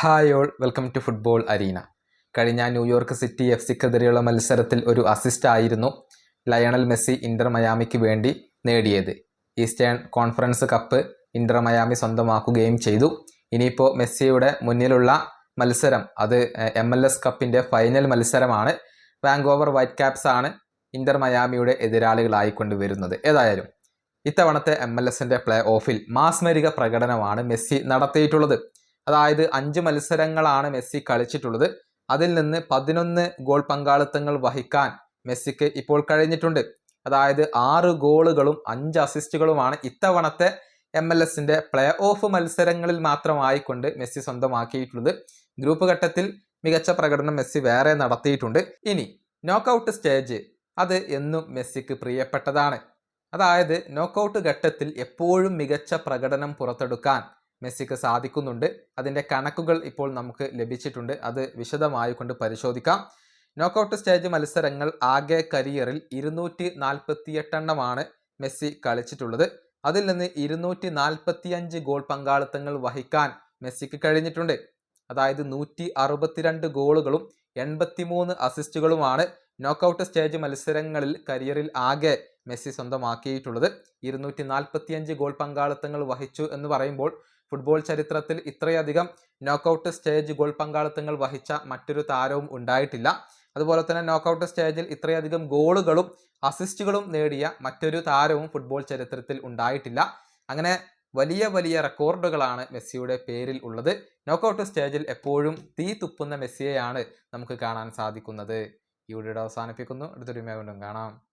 Hi all welcome to football arena കഴിഞ്ഞ New York city F സിക്കെതിരെയുള്ള മത്സരത്തിൽ ഒരു അസിസ്റ്റ് ആയിരുന്നു ലയണൽ മെസ്സി ഇന്റർ മയാമിക്ക് വേണ്ടി നേടിയത്. Eastern conference cup Inter Miami സ്വന്തമാക്കുകയും ചെയ്തു. ഇനിയിപ്പോൾ മെസ്സിയുടെ മുന്നിലുള്ള മത്സരം അത് എം എൽ എസ് കപ്പിന്റെ ഫൈനൽ മത്സരമാണ്. വാങ്കോവർ വൈറ്റ് ക്യാപ്സ് ആണ് ഇന്റർ മയാമിയുടെ എതിരാളികളായിക്കൊണ്ട് വരുന്നത് ഏതായാലും ഇത്തവണത്തെ എം എൽ എസിന്റെ പ്ലേ ഓഫിൽ മാസ്മരിക പ്രകടനമാണ് മെസ്സി നടത്തിയിട്ടുള്ളത്. അതായത് അഞ്ച് മത്സരങ്ങളാണ് മെസ്സി കളിച്ചിട്ടുള്ളത്. അതിൽ നിന്ന് പതിനൊന്ന് ഗോൾ പങ്കാളിത്തങ്ങൾ വഹിക്കാൻ മെസ്സിക്ക് ഇപ്പോൾ കഴിഞ്ഞിട്ടുണ്ട്. അതായത് ആറ് ഗോളുകളും അഞ്ച് അസിസ്റ്റുകളുമാണ് ഇത്തവണത്തെ എം എൽ എസിന്റെ പ്ലേ ഓഫ് മത്സരങ്ങളിൽ മാത്രമായിക്കൊണ്ട് മെസ്സി സ്വന്തമാക്കിയിട്ടുള്ളത്. ഗ്രൂപ്പ് ഘട്ടത്തിൽ മികച്ച പ്രകടനം മെസ്സി വേറെ നടത്തിയിട്ടുണ്ട്. ഇനി നോക്കൗട്ട് സ്റ്റേജ് അത് എന്നും മെസ്സിക്ക് പ്രിയപ്പെട്ടതാണ്. അതായത് നോക്കൗട്ട് ഘട്ടത്തിൽ എപ്പോഴും മികച്ച പ്രകടനം പുറത്തെടുക്കാൻ മെസ്സിക്ക് സാധിക്കുന്നുണ്ട്. അതിന്റെ കണക്കുകൾ ഇപ്പോൾ നമുക്ക് ലഭിച്ചിട്ടുണ്ട്. അത് വിശദമായി കൊണ്ട് പരിശോധിക്കാം. നോക്കൗട്ട് സ്റ്റേജ് മത്സരങ്ങൾ ആകെ കരിയറിൽ ഇരുന്നൂറ്റി നാൽപ്പത്തിയെട്ടെണ്ണമാണ് മെസ്സി കളിച്ചിട്ടുള്ളത്. അതിൽ നിന്ന് ഇരുന്നൂറ്റി നാൽപ്പത്തിയഞ്ച് ഗോൾ പങ്കാളിത്തങ്ങൾ വഹിക്കാൻ മെസ്സിക്ക് കഴിഞ്ഞിട്ടുണ്ട്. അതായത് നൂറ്റി അറുപത്തിരണ്ട് ഗോളുകളും എൺപത്തിമൂന്ന് അസിസ്റ്റുകളുമാണ് നോക്കൗട്ട് സ്റ്റേജ് മത്സരങ്ങളിൽ കരിയറിൽ ആകെ മെസ്സി സ്വന്തമാക്കിയിട്ടുള്ളത്. ഇരുന്നൂറ്റി നാൽപ്പത്തിയഞ്ച് ഗോൾ പങ്കാളിത്തങ്ങൾ വഹിച്ചു എന്ന് പറയുമ്പോൾ ഫുട്ബോൾ ചരിത്രത്തിൽ ഇത്രയധികം നോക്കൗട്ട് സ്റ്റേജ് ഗോൾ പങ്കാളിത്തങ്ങൾ വഹിച്ച മറ്റൊരു താരവും ഉണ്ടായിട്ടില്ല. അതുപോലെ തന്നെ നോക്കൗട്ട് സ്റ്റേജിൽ ഇത്രയധികം ഗോളുകളും അസിസ്റ്റുകളും നേടിയ മറ്റൊരു താരവും ഫുട്ബോൾ ചരിത്രത്തിൽ ഉണ്ടായിട്ടില്ല. അങ്ങനെ വലിയ വലിയ റെക്കോർഡുകളാണ് മെസ്സിയുടെ പേരിൽ ഉള്ളത്. നോക്കൗട്ട് സ്റ്റേജിൽ എപ്പോഴും തീ തുപ്പുന്ന മെസ്സിയെയാണ് നമുക്ക് കാണാൻ സാധിക്കുന്നത്. ഈ വീഡിയോ അവസാനിപ്പിക്കുന്നു. അടുത്തൊരു വീണ്ടും കാണാം.